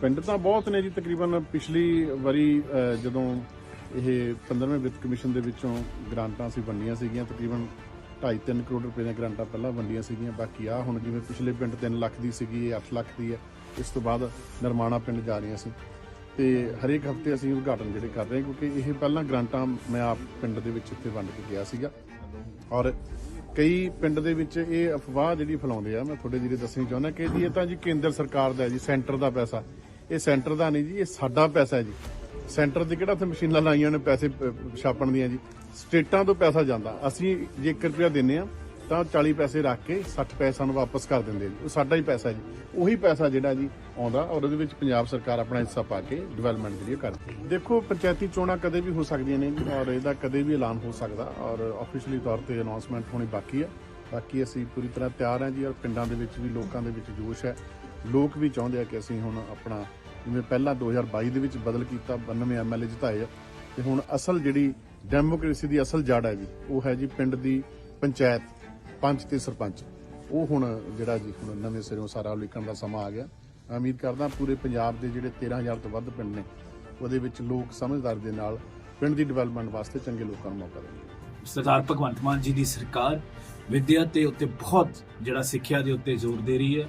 Speaker 2: ਪਿੰਡ ਤਾਂ ਬਹੁਤ ਨੇ ਜੀ, ਤਕਰੀਬਨ ਪਿਛਲੀ ਵਾਰੀ ਜਦੋਂ ਇਹ 15ਵੇਂ ਵਿੱਤ ਕਮਿਸ਼ਨ ਦੇ ਵਿੱਚੋਂ ਗ੍ਰਾਂਟਾਂ ਸੀ ਵੰਡੀਆਂ ਸੀਗੀਆਂ, ਤਕਰੀਬਨ 2.5-3 ਕਰੋੜ ਰੁਪਏ ਦੀਆਂ ਗ੍ਰਾਂਟਾਂ ਪਹਿਲਾਂ ਵੰਡੀਆਂ ਸੀਗੀਆਂ, ਬਾਕੀ ਆ ਹੁਣ ਜਿਵੇਂ ਪਿਛਲੇ ਪਿੰਡ 3 ਲੱਖ ਦੀ ਸੀਗੀ, ਇਹ 8 ਲੱਖ ਦੀ ਹੈ, ਇਸ ਤੋਂ ਬਾਅਦ ਨਿਰਮਾਣਾ ਪਿੰਡ ਜਾ ਰਹੀਆਂ ਸੀ। ਤੇ ਹਰੇਕ ਹਫ਼ਤੇ ਅਸੀਂ ਉਦਘਾਟਨ ਜਿਹੜੇ ਕਰ ਰਹੇ ਕਿਉਂਕਿ ਇਹ ਪਹਿਲਾਂ ਗ੍ਰਾਂਟਾਂ ਮੈਂ ਆਪ ਪਿੰਡ ਦੇ ਵਿੱਚ ਇੱਥੇ ਵੰਡ ਕੇ ਗਿਆ ਸੀਗਾ। ਔਰ ਕਈ ਪਿੰਡ ਦੇ ਵਿੱਚ ਇਹ ਅਫਵਾਹ ਜਿਹੜੀ ਫੈਲਾਉਂਦੇ ਆ, ਮੈਂ ਤੁਹਾਡੇ ਜਿਹੜੇ ਦੱਸਣੀ ਚਾਹੁੰਦਾ ਕਿ ਜੀ ਇਹ ਤਾਂ ਜੀ ਕੇਂਦਰ ਸਰਕਾਰ ਦਾ ਜੀ, ਸੈਂਟਰ ਦਾ ਪੈਸਾ। ਇਹ ਸੈਂਟਰ ਦਾ ਨਹੀਂ ਜੀ, ਇਹ ਸਾਡਾ ਪੈਸਾ ਹੈ ਜੀ। ਸੈਂਟਰ ਦੇ ਕਿਹੜਾ ਉੱਥੇ ਮਸ਼ੀਨਾਂ ਲਾਈਆਂ ਨੇ ਪੈਸੇ ਛਾਪਣ ਦੀਆਂ ਜੀ। ਸਟੇਟਾਂ ਤੋਂ ਪੈਸਾ ਜਾਂਦਾ। ਅਸੀਂ ਜੇ 1 ਰੁਪਿਆ ਦਿੰਨੇ ਆ ਤਾਂ 40 ਪੈਸੇ ਰੱਖ ਕੇ 60 ਪੈਸੇ ਸਾਨੂੰ ਵਾਪਸ ਕਰ ਦਿੰਦੇ ਜੀ ਉਹ ਸਾਡਾ ਹੀ ਪੈਸਾ ਜੀ। ਉਹੀ ਪੈਸਾ ਜਿਹੜਾ ਜੀ ਆਉਂਦਾ ਔਰ ਉਹਦੇ ਵਿੱਚ ਪੰਜਾਬ ਸਰਕਾਰ ਆਪਣਾ ਹਿੱਸਾ ਪਾ ਕੇ ਡਿਵੈਲਪਮੈਂਟ ਜਿਹੜੀ ਉਹ ਕਰਦੀ ਦੇਖੋ, ਪੰਚਾਇਤੀ ਚੋਣਾਂ ਕਦੇ ਵੀ ਹੋ ਸਕਦੀਆਂ ਨੇ ਔਰ ਇਹਦਾ ਕਦੇ ਵੀ ਐਲਾਨ ਹੋ ਸਕਦਾ ਔਰ ਆਫੀਸ਼ੀਅਲੀ ਤੌਰ ਤੇ ਅਨਾਉਂਸਮੈਂਟ ਹੋਣੀ ਬਾਕੀ ਹੈ। ਬਾਕੀ ਅਸੀਂ ਪੂਰੀ ਤਰ੍ਹਾਂ ਤਿਆਰ ਹਾਂ ਜੀ ਔਰ ਪਿੰਡਾਂ ਦੇ ਵਿੱਚ ਵੀ, ਲੋਕਾਂ ਦੇ ਵਿੱਚ ਜੋਸ਼ ਹੈ। ਲੋਕ ਵੀ ਚਾਹੁੰਦੇ ਆ ਕਿ ਅਸੀਂ ਹੁਣ ਆਪਣਾ ਜਿਵੇਂ ਪਹਿਲਾਂ 2022 ਦੇ ਵਿੱਚ ਬਦਲ ਕੀਤਾ 92 ਐਮਐਲਏ ਜਿਤਾਏ ਆ। ਤੇ ਹੁਣ ਅਸਲ ਜਿਹੜੀ ਡੈਮੋਕ੍ਰੇਸੀ ਦੀ ਅਸਲ ਜੜ ਹੈ ਜੀ, ਉਹ ਹੈ ਜੀ ਪਿੰਡ ਦੀ ਪੰਚਾਇਤ। ਪੰਚ ਤੇ ਸਰਪੰਚ। ਉਹ ਹੁਣ ਜਿਹੜਾ ਜੀ ਹੁਣ ਨਵੇਂ ਸਿਰੋਂ ਸਾਰਾ ਲਿਖਣ ਦਾ ਸਮਾਂ ਆ ਗਿਆ। ਮੈਂ ਉਮੀਦ ਕਰਦਾ ਪੂਰੇ ਪੰਜਾਬ ਦੇ ਜਿਹੜੇ 13000 ਤੋਂ ਵੱਧ ਪਿੰਡ ਨੇ, ਉਹਦੇ ਵਿੱਚ ਲੋਕ ਸਮਝਦਾਰ ਦੇ ਨਾਲ ਪਿੰਡ ਦੀ ਡਿਵੈਲਪਮੈਂਟ ਵਾਸਤੇ ਚੰਗੇ ਲੋਕਾਂ ਨੂੰ ਮੌਕਾ ਦੇਣਗੇ।
Speaker 3: ਸਰਦਾਰ ਭਗਵੰਤ ਮਾਨ ਜੀ ਦੀ ਸਰਕਾਰ ਵਿਦਿਆ ਤੇ ਉੱਤੇ ਬਹੁਤ ਜਿਹੜਾ ਸਿੱਖਿਆ ਦੇ ਉੱਤੇ ਜ਼ੋਰ ਦੇ ਰਹੀ ਹੈ।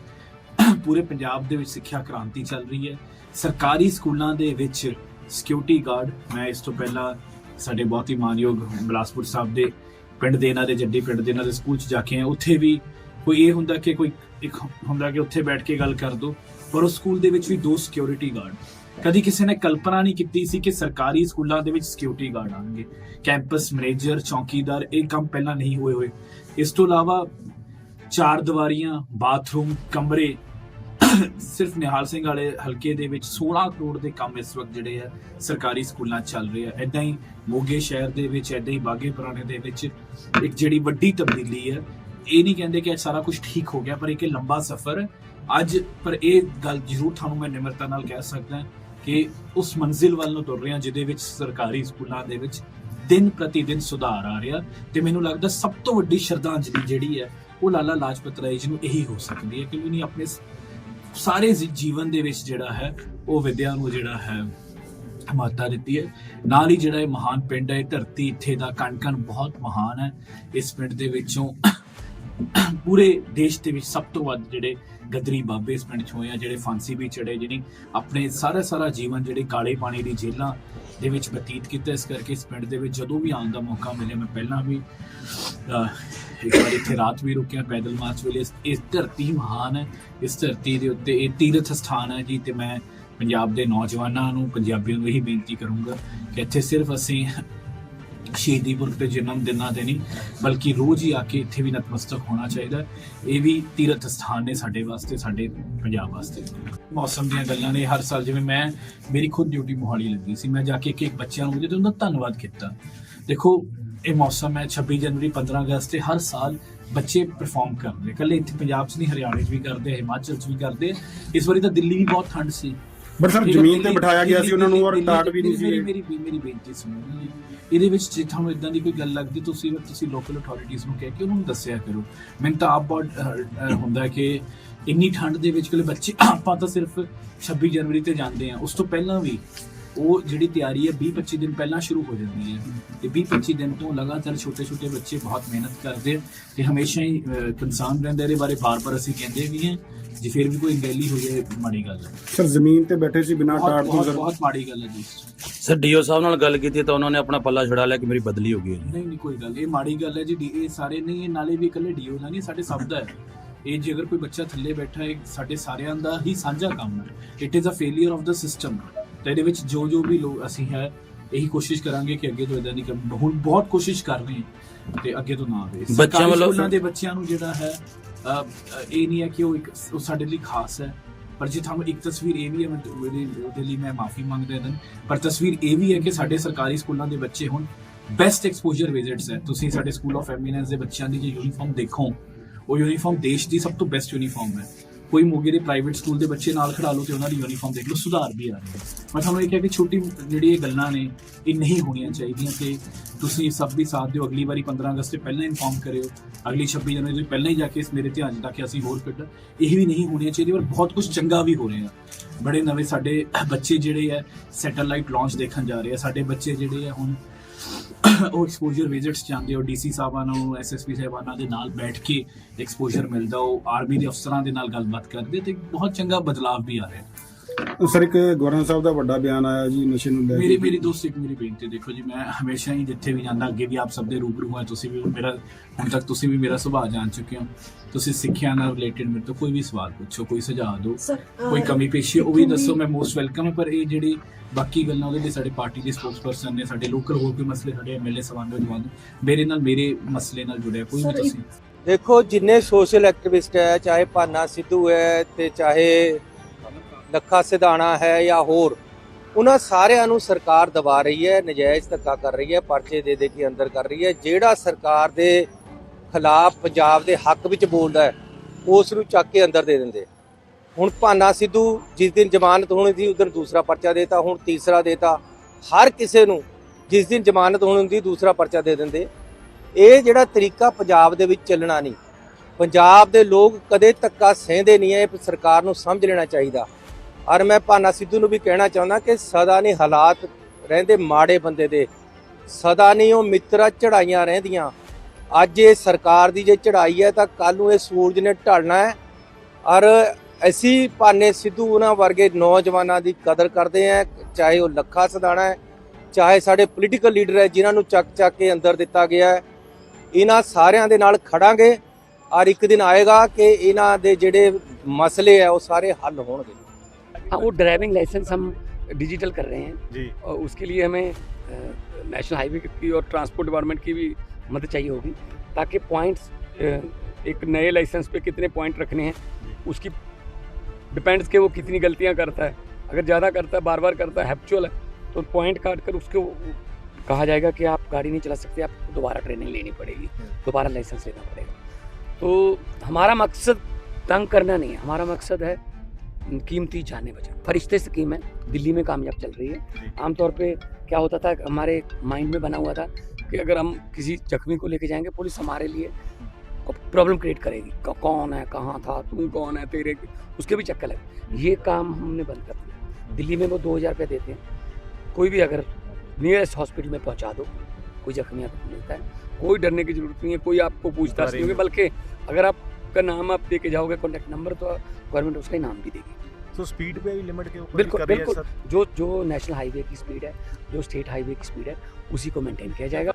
Speaker 3: ਪੂਰੇ ਪੰਜਾਬ ਦੇ ਵਿੱਚ ਸਿੱਖਿਆ ਕ੍ਰਾਂਤੀ ਚੱਲ ਰਹੀ ਹੈ। ਸਰਕਾਰੀ ਸਕੂਲਾਂ ਦੇ ਵਿੱਚ ਸਿਕਿਉਰਿਟੀ ਗਾਰਡ ਮੈਂ ਇਸ ਤੋਂ ਪਹਿਲਾਂ ਸਾਡੇ ਬਹੁਤ ਹੀ ਮਾਨਯੋਗ ਬਿਲਾਸਪੁਰ ਸਾਹਿਬ ਦੇ ਪਿੰਡ ਦੇ ਇਹਨਾਂ ਦੇ, ਜੱਡੀ ਪਿੰਡ ਦੇ ਇਹਨਾਂ ਦੇ ਸਕੂਲ 'ਚ ਜਾ ਕੇ ਆ ਉੱਥੇ ਵੀ ਕੋਈ ਇਹ ਹੁੰਦਾ ਕਿ ਕੋਈ ਇੱਕ ਹੁੰਦਾ ਕਿ ਉੱਥੇ ਬੈਠ ਕੇ ਗੱਲ ਕਰ ਦੋ। ਪਰ ਉਸ ਸਕੂਲ ਦੇ ਵਿੱਚ ਵੀ ਦੋ ਸਿਕਿਉਰਿਟੀ ਗਾਰਡ ਕਦੀ ਕਿਸੇ ਨੇ ਕਲਪਨਾ ਨਹੀਂ ਕੀਤੀ ਸੀ ਕਿ ਸਰਕਾਰੀ ਸਕੂਲਾਂ ਦੇ ਵਿੱਚ ਸਿਕਿਉਰਿਟੀ ਗਾਰਡ ਆਣਗੇ ਕੈਂਪਸ ਮੈਨੇਜਰ ਚੌਕੀਦਾਰ, ਇਹ ਕੰਮ ਪਹਿਲਾਂ ਨਹੀਂ ਹੋਏ ਹੋਏ। ਇਸ ਤੋਂ ਇਲਾਵਾ ਚਾਰ ਦੀਵਾਰੀਆਂ ਬਾਥਰੂਮ ਕਮਰੇ ਸਿਰਫ ਨਿਹਾਲ ਸਿੰਘ ਵਾਲੇ ਹਲਕੇ ਦੇ ਵਿੱਚ 16 ਕਰੋੜ ਦੇ ਕੰਮ ਇਸ ਵਕਤ ਜਿਹੜੇ ਆ, ਸਰਕਾਰੀ ਸਕੂਲਾਂ ਚੱਲ ਰਹੇ ਆ। ਐਦਾਂ ਹੀ ਮੋਗੇ ਸ਼ਹਿਰ ਦੇ ਵਿੱਚ ਐਦਾਂ ਹੀ ਬਾਗੇ ਪੁਰਾਣੇ ਦੇ ਵਿੱਚ ਇੱਕ ਜਿਹੜੀ ਵੱਡੀ ਤਬਦੀਲੀ ਹੈ ਇਹ ਨਹੀਂ ਕਹਿੰਦੇ ਕਿ ਸਾਰਾ ਕੁਝ ਠੀਕ ਹੋ ਗਿਆ, ਪਰ ਇੱਕ ਲੰਬਾ ਸਫ਼ਰ ਅੱਜ, ਪਰ ਇਹ ਗੱਲ ਜ਼ਰੂਰ ਤੁਹਾਨੂੰ ਮੈਂ ਨਿਮਰਤਾ ਨਾਲ ਕਹਿ ਸਕਦਾ ਕਿ ਉਸ ਮੰਜ਼ਿਲ ਵੱਲ ਨੂੰ ਤੁਰ ਰਹੇ ਹਾਂ ਜਿਹਦੇ ਵਿੱਚ ਸਰਕਾਰੀ ਸਕੂਲਾਂ ਦੇ ਵਿੱਚ ਦਿਨ ਪ੍ਰਤੀ ਦਿਨ ਸੁਧਾਰ ਆ ਰਿਹਾ ਤੇ ਮੈਨੂੰ ਲੱਗਦਾ ਸਭ ਤੋਂ ਵੱਡੀ ਸ਼ਰਧਾਂਜਲੀ ਜਿਹੜੀ ਹੈ ਉਹ ਲਾਲਾ ਲਾਜਪਤ ਰਾਏ ਜੀ ਨੂੰ ਇਹੀ ਹੋ ਸਕਦੀ ਹੈ ਕਿ ਉਹਨੇ ਆਪਣੇ ਸਾਰੇ ਜੀਵਨ ਦੇ ਵਿੱਚ ਜਿਹੜਾ ਹੈ, ਉਹ ਵਿਦਿਆ ਨੂੰ ਜਿਹੜਾ ਹੈ ਮਾਤਾ ਦਿੱਤੀ ਹੈ। ਨਾਲ ਹੀ ਜਿਹੜਾ ਇਹ ਮਹਾਨ ਪਿੰਡ ਹੈ, ਇਹ ਧਰਤੀ ਇੱਥੇ ਦਾ ਕਣ ਕਣ ਬਹੁਤ ਮਹਾਨ ਹੈ। ਇਸ ਪਿੰਡ ਦੇ ਵਿੱਚੋਂ ਪੂਰੇ ਦੇਸ਼ ਦੇ ਵਿੱਚ ਸਭ ਤੋਂ ਵੱਧ ਜਿਹੜੇ ਗਦਰੀ ਬਾਬੇ ਇਸ ਪਿੰਡ 'ਚ ਹੋਏ ਆ ਜਿਹੜੇ ਫਾਂਸੀ ਵੀ ਚੜੇ ਜਿਹਨੇ ਆਪਣੇ ਸਾਰਾ ਸਾਰਾ ਜੀਵਨ ਜਿਹੜੇ ਕਾਲੇ ਪਾਣੀ ਦੀ ਜੇਲ੍ਹਾਂ ਦੇ ਵਿੱਚ ਬਤੀਤ ਕੀਤਾ ਇਸ ਕਰਕੇ ਇਸ ਪਿੰਡ ਦੇ ਵਿੱਚ ਜਦੋਂ ਵੀ ਆਉਣ ਦਾ ਮੌਕਾ ਮਿਲੇ ਮੈਂ ਪਹਿਲਾਂ ਵੀ ਅਹ, ਇੱਕ ਵਾਰ ਇੱਥੇ ਰਾਤ ਵੀ ਰੁਕਿਆ ਪੈਦਲ ਮਾਰਚ ਵੇਲੇ ਇਸ- ਇਸ ਧਰਤੀ ਮਹਾਨ ਹੈ ਇਸ ਧਰਤੀ ਦੇ ਉੱਤੇ ਇਹ ਤੀਰਥ ਸਥਾਨ ਹੈ ਜੀ ਤੇ ਮੈਂ ਪੰਜਾਬ ਦੇ ਨੌਜਵਾਨਾਂ ਨੂੰ ਪੰਜਾਬੀਆਂ ਨੂੰ ਇਹੀ ਬੇਨਤੀ ਕਰੂੰਗਾ ਕਿ ਇੱਥੇ ਸਿਰਫ ਅਸੀਂ ਸ਼ਹੀਦੀ ਪੁਰਬ ਤੇ ਜਨਮ ਦਿਨਾਂ 'ਤੇ ਨਹੀਂ, ਬਲਕਿ ਰੋਜ਼ ਹੀ ਆ ਕੇ ਇੱਥੇ ਵੀ ਨਤਮਸਤਕ ਹੋਣਾ ਚਾਹੀਦਾ ਇਹ ਵੀ ਤੀਰਥ ਸਥਾਨ ਨੇ ਸਾਡੇ ਵਾਸਤੇ, ਸਾਡੇ ਪੰਜਾਬ ਵਾਸਤੇ। ਮੌਸਮ ਦੀਆਂ ਗੱਲਾਂ ਨੇ, ਹਰ ਸਾਲ ਜਿਵੇਂ ਮੈਂ, ਮੇਰੀ ਖੁਦ ਡਿਊਟੀ ਮੋਹਾਲੀ ਲੱਗੀ ਸੀ, ਮੈਂ ਜਾ ਕੇ ਇੱਕ ਇੱਕ ਬੱਚਿਆਂ ਨੂੰ ਉਹਦੇ ਤੇ ਉਹਦਾ ਧੰਨਵਾਦ ਕੀਤਾ। ਦੇਖੋ, ਇਹ ਮੌਸਮ ਹੈ 26 ਜਨਵਰੀ 15 ਅਗਸਤ ਤੇ ਹਰ ਸਾਲ ਬੱਚੇ ਪਰਫਾਰਮ ਕਰਦੇ ਕੱਲੇ ਇੱਥੇ ਪੰਜਾਬ 'ਚ ਨਹੀਂ, ਹਰਿਆਣੇ 'ਚ ਵੀ ਕਰਦੇ ਹਿਮਾਚਲ 'ਚ ਵੀ ਕਰਦੇ ਇਸ ਵਾਰੀ ਤਾਂ ਦਿੱਲੀ ਵੀ ਬਹੁਤ ਠੰਡ ਸੀ।
Speaker 4: ਬਟ ਸਰ ਜ਼ਮੀਨ ਤੇ ਬਿਠਾਇਆ ਗਿਆ ਸੀ ਉਹਨਾਂ ਨੂੰ ਔਰ ਟਾਟ ਵੀ ਨਹੀਂ ਸੀ।
Speaker 3: ਮੇਰੀ ਮੇਰੀ- ਮੇਰੀ ਬੇਨਤੀ ਸੁਣੋ ਜੀ। ਇਹਦੇ ਵਿੱਚ ਜੇ ਤੁਹਾਨੂੰ ਇਦਾਂ ਦੀ ਕੋਈ ਗੱਲ ਲੱਗਦੀ ਤੁਸੀਂ ਤੁਸੀਂ ਲੋਕਲ ਅਥਾਰਟੀਆਂ ਨੂੰ ਕਹਿ ਕੇ ਉਹਨਾਂ ਨੂੰ ਦੱਸਿਆ ਕਰੋ। ਮੈਨੂੰ ਤਾਂ ਆਪ ਬਹੁਤ ਹੁੰਦਾ ਕਿ ਇੰਨੀ ਠੰਡ ਦੇ ਵਿੱਚ ਕੋਲੇ ਬੱਚੇ ਆਪਾਂ ਤਾਂ ਸਿਰਫ 26 ਜਨਵਰੀ ਤੇ ਜਾਂਦੇ ਆ ਉਸ ਤੋਂ ਪਹਿਲਾਂ ਵੀ ਉਹ ਜਿਹੜੀ ਤਿਆਰੀ ਹੈ 20 25 ਦਿਨ ਪਹਿਲਾਂ ਸ਼ੁਰੂ ਹੋ ਜਾਂਦੀ ਹੈ। ਤੇ 20 25 ਦਿਨ ਤੋਂ ਲਗਾਤਾਰ ਛੋਟੇ ਛੋਟੇ ਬੱਚੇ ਬਹੁਤ ਮਿਹਨਤ ਕਰਦੇ ਆ ਤੇ ਹਮੇਸ਼ਾ ਹੀ ਕੰਸਰਨ ਰਹਿੰਦੇ ਇਹਦੇ ਬਾਰੇ ਬਾਰ-ਬਾਰ ਅਸੀਂ ਕਹਿੰਦੇ ਵੀ ਹਾਂ ਜੇ ਫਿਰ ਵੀ ਕੋਈ ਗੈਲੀ ਹੋ ਜਾਏ ਮਾੜੀ ਗੱਲ ਹੈ।
Speaker 4: ਸਰ ਜ਼ਮੀਨ ਤੇ ਬੈਠੇ ਸੀ ਬਿਨਾਂ ਟਾਟ ਤੋਂ
Speaker 3: ਬਹੁਤ
Speaker 4: ਸਰ?
Speaker 3: ਬਹੁਤ ਮਾੜੀ ਗੱਲ ਹੈ ਜੀ।
Speaker 5: ਸਰ ਡੀਓ ਸਾਹਿਬ ਨਾਲ ਗੱਲ ਕੀਤੀ ਤਾਂ ਉਹਨਾਂ ਨੇ ਆਪਣਾ ਪੱਲਾ ਛੁਡਾ ਲਿਆ ਕਿ ਮੇਰੀ ਬਦਲੀ ਹੋ ਗਈ ਹੈ।
Speaker 3: ਨਹੀਂ ਨਹੀਂ ਕੋਈ ਗੱਲ ਇਹ ਮਾੜੀ ਗੱਲ ਹੈ ਜੀ ਇਹ ਸਾਰੇ ਨਹੀਂ ਇਹ ਨਾਲੇ ਵੀ ਇਕੱਲੇ ਡੀਓ ਦਾ ਨਹੀਂ ਸਾਡੇ ਸਭ ਦਾ ਹੈ। ਇਹ ਜੇ ਅਗਰ ਕੋਈ ਬੱਚਾ ਥੱਲੇ ਬੈਠਾ ਹੈ ਸਾਡੇ ਸਾਰਿਆਂ ਦਾ ਹੀ ਸਾਂਝਾ ਕੰਮ ਹੈ। It is a failure of the system ਤੇ ਇਹਦੇ ਵਿੱਚ ਜੋ ਜੋ ਵੀ ਲੋਕ ਅਸੀਂ ਹੈ ਇਹੀ ਕੋਸ਼ਿਸ਼ ਕਰਾਂਗੇ ਕਿ ਅੱਗੇ ਤੋਂ ਇਦਾਂ ਨਹੀਂ ਕੰਮ ਹੁਣ ਬਹੁਤ ਕੋਸ਼ਿਸ਼ ਕਰ ਰਹੇ ਹਾਂ ਤੇ ਅੱਗੇ ਤੋਂ ਨਾ ਆਵੇ। ਸਰਕਾਰੀ
Speaker 5: ਵੱਲੋਂ-
Speaker 3: ਸਕੂਲਾਂ ਦੇ ਬੱਚਿਆਂ ਨੂੰ ਜਿਹੜਾ ਹੈ ਇਹ ਨਹੀਂ ਹੈ ਕਿ ਉਹ ਇੱਕ ਉਹ ਸਾਡੇ ਲਈ ਖਾਸ ਹੈ। ਪਰ ਜੇ ਤੁਹਾਨੂੰ ਇੱਕ ਤਸਵੀਰ ਇਹ ਵੀ ਹੈ ਮੈਂ ਉਹਦੇ ਲਈ ਮੈਂ ਮਾਫੀ ਮੰਗਦਾ ਹਾਂ ਪਰ ਤਸਵੀਰ ਇਹ ਵੀ ਹੈ ਕਿ ਸਾਡੇ ਸਰਕਾਰੀ ਸਕੂਲਾਂ ਦੇ ਬੱਚੇ ਹੁਣ ਬੈਸਟ ਐਕਸਪੋਜ਼ਰ ਵਿਜ਼ਿਟਸ ਹੈ। ਤੁਸੀਂ ਸਾਡੇ ਸਕੂਲ ਆਫ ਐਮੀਨੈਂਸ ਦੇ ਬੱਚਿਆਂ ਦੀ ਜੇ ਯੂਨੀਫਾਰਮ ਦੇਖੋ ਉਹ ਯੂਨੀਫਾਰਮ ਦੇਸ਼ ਦੀ ਸਭ ਤੋਂ ਬੈਸਟ ਯੂਨੀਫਾਰਮ ਹੈ। ਕੋਈ ਮੋਗੇ ਦੇ ਪ੍ਰਾਈਵੇਟ ਸਕੂਲ ਦੇ ਬੱਚੇ ਨਾਲ ਖੜਾ ਲਓ ਤੇ ਉਹਨਾਂ ਦੀ ਯੂਨੀਫਾਰਮ ਦੇਖ ਲਓ, ਸੁਧਾਰ ਵੀ ਆ ਰਿਹਾ ਮੈਂ ਤੁਹਾਨੂੰ ਇਹ ਕਿਹਾ ਕਿ ਛੋਟੀ ਜਿਹੜੀ ਇਹ ਗੱਲਾਂ ਨੇ, ਇਹ ਨਹੀਂ ਹੋਣੀਆਂ ਚਾਹੀਦੀਆਂ ਤੇ ਤੁਸੀਂ ਸਭ ਵੀ ਸਾਥ ਦਿਓ। ਅਗਲੀ ਵਾਰੀ 15 ਅਗਸਤ ਤੋਂ ਪਹਿਲਾਂ ਇਨਫਾਰਮ ਕਰਿਓ। ਅਗਲੀ 26 ਜਨਵਰੀ ਤੋਂ ਪਹਿਲਾਂ ਹੀ ਜਾ ਕੇ ਇਸ ਮੇਰੇ ਧਿਆਨ 'ਚ ਤਾਂ ਕਿ ਅਸੀਂ ਹੋਰ ਕੱਢ ਇਹ ਵੀ ਨਹੀਂ ਹੋਣੀਆਂ ਚਾਹੀਦੀਆਂ ਪਰ ਬਹੁਤ ਕੁਝ ਚੰਗਾ ਵੀ ਹੋ ਰਿਹਾ ਬੜੇ ਨਵੇਂ ਸਾਡੇ ਬੱਚੇ ਜਿਹੜੇ ਆ ਸੈਟੇਲਾਈਟ ਲਾਂਚ ਦੇਖਣ ਜਾ ਰਹੇ ਆ। ਸਾਡੇ ਬੱਚੇ ਜਿਹੜੇ ਆ ਹੁਣ ਉਹ ਐਕਸਪੋਜ਼ਰ ਵਿਜ਼ਿਟਸ ਜਾਂਦੇ ਹੋ ਡੀਸੀ ਸਾਹਿਬਾਂ ਨੂੰ ਐਸਐਸਪੀ ਸਾਹਿਬਾਨਾਂ ਦੇ ਨਾਲ ਬੈਠ ਕੇ ਐਕਸਪੋਜ਼ਰ ਮਿਲਦਾ, ਉਹ ਆਰਮੀ ਦੇ ਅਫਸਰਾਂ ਦੇ ਨਾਲ ਗੱਲਬਾਤ ਕਰਦੇ ਤੇ ਬਹੁਤ ਚੰਗਾ ਬਦਲਾਅ ਵੀ ਆ ਰਿਹਾ।
Speaker 4: ਸਰ ਇੱਕ ਗਵਰਨਰ ਸਾਹਿਬ ਦਾ ਵੱਡਾ ਬਿਆਨ ਆਇਆ ਜੀ ਨਸ਼ੇ ਨੂੰ ਲੈ
Speaker 3: ਮੇਰੀ
Speaker 4: ਕੇ।
Speaker 3: ਮੇਰੀ ਦੋਸਤ ਇੱਕ ਮੇਰੀ ਬੇਨਤੀ ਦੇਖੋ ਜੀ ਮੈਂ ਹਮੇਸ਼ਾ ਹੀ ਜਿੱਥੇ ਵੀ ਜਾਂਦਾ ਅੱਗੇ ਵੀ ਆਪ ਸਭ ਦੇ ਰੂਬਰੂ ਹਾਂ ਤੁਸੀਂ ਵੀ ਮੇਰਾ ਹੁਣ ਤੱਕ ਤੁਸੀਂ ਵੀ ਮੇਰਾ ਸੁਭਾਅ ਜਾਣ ਚੁੱਕੇ ਹੋ। ਤੁਸੀਂ ਸਿੱਖਿਆ ਨਾਲ ਰਿਲੇਟਡ ਮੇਰੇ ਤੋਂ ਕੋਈ ਵੀ ਸਵਾਲ ਪੁੱਛੋ ਕੋਈ ਸੁਝਾਅ ਦਿਓ ਕੋਈ ਕਮੀ ਪੇਸ਼ੀ ਉਹ ਵੀ ਦੱਸੋ ਮੈਂ ਮੋਸਟ ਵੈਲਕਮ ਹੈ ਪਰ ਇਹ ਜਿਹੜੀ ਬਾਕੀ ਗੱਲਾਂ ਉਹਦੇ ਲਈ ਸਾਡੇ ਪਾਰਟੀ ਦੇ ਸਪੋਕਸਪਰਸਨ ਨੇ ਸਾਡੇ ਲੋਕਲ ਹੋਰ ਕੋਈ ਮਸਲੇ ਸਾਡੇ ਐਮਐਲਏ ਸਵਾਲ ਜਵਾਨ ਮੇਰੇ ਨਾਲ ਮੇਰੇ ਮਸਲੇ ਨਾਲ ਜੁੜਿਆ ਕੋਈ ਵੀ ਤੁਸੀਂ।
Speaker 6: ਦੇਖੋ ਜਿੰਨੇ ਸੋਸ਼ਲ ਐਕਟਿਵਿਸਟ ਹੈ ਚਾਹੇ ਭਾਨਾ ਸਿੱਧੂ ਹੈ ਤੇ ਚਾਹੇ ਲੱਖਾ ਸਿਧਾਣਾ ਹੈ ਜਾਂ ਹੋਰ, ਉਹਨਾਂ ਸਾਰਿਆਂ ਨੂੰ ਸਰਕਾਰ ਦਬਾ ਰਹੀ ਹੈ, ਨਜਾਇਜ਼ ਧੱਕਾ ਕਰ ਰਹੀ ਹੈ, ਪਰਚੇ ਦੇ ਦੇ ਕੇ ਅੰਦਰ ਕਰ ਰਹੀ ਹੈ। ਜਿਹੜਾ ਸਰਕਾਰ ਦੇ ਖਿਲਾਫ ਪੰਜਾਬ ਦੇ ਹੱਕ ਵਿੱਚ ਬੋਲਦਾ ਹੈ, ਉਸ ਨੂੰ ਚੱਕ ਕੇ ਅੰਦਰ ਦੇ ਦਿੰਦੇ ਹੁਣ ਭਾਨਾ ਸਿੱਧੂ ਜਿਸ ਦਿਨ ਜ਼ਮਾਨਤ ਹੋਣੀ ਸੀ, ਉਸ ਦੂਸਰਾ ਪਰਚਾ ਦੇਤਾ, ਹੁਣ ਤੀਸਰਾ ਦੇਤਾ। ਹਰ ਕਿਸੇ ਨੂੰ ਜਿਸ ਦਿਨ ਜ਼ਮਾਨਤ ਹੋਣੀ ਹੁੰਦੀ, ਦੂਸਰਾ ਪਰਚਾ ਦੇ ਦਿੰਦੇ ਇਹ ਜਿਹੜਾ ਤਰੀਕਾ ਪੰਜਾਬ ਦੇ ਵਿੱਚ ਚੱਲਣਾ ਨਹੀਂ, ਪੰਜਾਬ ਦੇ ਲੋਕ ਕਦੇ ਧੱਕਾ ਸਹਿੰਦੇ ਨਹੀਂ ਹੈ, ਇਹ ਸਰਕਾਰ ਨੂੰ ਸਮਝ ਲੈਣਾ ਚਾਹੀਦਾ। ਔਰ ਮੈਂ ਭਾਨਾ ਸਿੱਧੂ ਨੂੰ ਵੀ ਕਹਿਣਾ ਚਾਹੁੰਦਾ ਕਿ ਸਦਾ ਨਹੀਂ ਹਾਲਾਤ ਰਹਿੰਦੇ ਮਾੜੇ ਬੰਦੇ ਦੇ। ਸਦਾ ਨਹੀਂ ਉਹ ਮਿੱਤਰਾ ਚੜਾਈਆਂ ਰਹਿੰਦੀਆਂ। ਅੱਜ ਇਹ ਸਰਕਾਰ ਦੀ ਜੇ ਚੜਾਈ ਹੈ ਤਾਂ ਕੱਲ ਨੂੰ ਇਹ ਸੂਰਜ ਨੇ ਢਲਣਾ ਹੈ। ਔਰ ਅਸੀਂ ਭਾਨੇ ਸਿੱਧੂ ਉਹਨਾਂ ਵਰਗੇ ਨੌਜਵਾਨਾਂ ਦੀ ਕਦਰ ਕਰਦੇ ਹਾਂ, ਚਾਹੇ ਉਹ ਲੱਖਾ ਸਦਾਣਾ ਹੈ, ਚਾਹੇ ਸਾਡੇ ਪੋਲੀਟੀਕਲ ਲੀਡਰ ਹੈ, ਜਿਨ੍ਹਾਂ ਨੂੰ ਚੱਕ ਚੱਕ ਕੇ ਅੰਦਰ ਦਿੱਤਾ ਗਿਆ ਹੈ। ਇਹਨਾਂ ਸਾਰਿਆਂ ਦੇ ਨਾਲ ਖੜਾਂਗੇ ਔਰ ਇੱਕ ਦਿਨ ਆਏਗਾ ਕਿ ਇਹਨਾਂ ਦੇ ਜਿਹੜੇ ਮਸਲੇ ਆ ਉਹ ਸਾਰੇ ਹੱਲ ਹੋਣਗੇ।
Speaker 7: हाँ वो ड्राइविंग लाइसेंस हम डिजिटल कर रहे हैं।
Speaker 2: जी।
Speaker 7: और उसके लिए हमें नेशनल हाईवे की और ट्रांसपोर्ट डिपार्टमेंट की भी मदद चाहिए होगी ताकि पॉइंट्स एक नए लाइसेंस पे कितने पॉइंट रखने हैं उसकी डिपेंड्स के वो कितनी गलतियाँ करता है। अगर ज़्यादा करता है बार बार करता है हैप्चुअल है तो पॉइंट काट कर उसको कहा जाएगा कि आप गाड़ी नहीं चला सकते आपको दोबारा ट्रेनिंग लेनी पड़ेगी दोबारा लाइसेंस लेना पड़ेगा। तो हमारा मकसद तंग करना नहीं है हमारा मकसद है कीमती जाने बचा। फरिश्ते स्कीम है दिल्ली में कामयाब चल रही है। आमतौर पे क्या होता था हमारे माइंड में बना हुआ था कि अगर हम किसी जख्मी को लेके जाएँगे पुलिस हमारे लिए प्रॉब्लम क्रिएट करेगी। कौन है कहाँ था तू कौन है तेरे उसके भी चक्कर लगे। ये काम हमने बंद कर दिया। दिल्ली में वो दो हज़ार रुपये देते हैं। कोई भी अगर नियरेस्ट हॉस्पिटल में पहुँचा दो कोई जख्मी आपको मिलता है। कोई डरने की ज़रूरत नहीं है कोई आपको पूछताछ नहीं होगी बल्कि अगर आपका नाम आप दे के जाओगे कॉन्टैक्ट नंबर तो गवर्नमेंट उसका ही नाम भी देगी।
Speaker 8: तो स्पीड पे भी लिमिट के ऊपर
Speaker 7: बिल्कुल
Speaker 8: भी कर रही है
Speaker 7: बिल्कुल
Speaker 8: सर
Speaker 7: जो जो नेशनल हाईवे की स्पीड है जो स्टेट हाईवे की स्पीड है उसी को मेंटेन किया जाएगा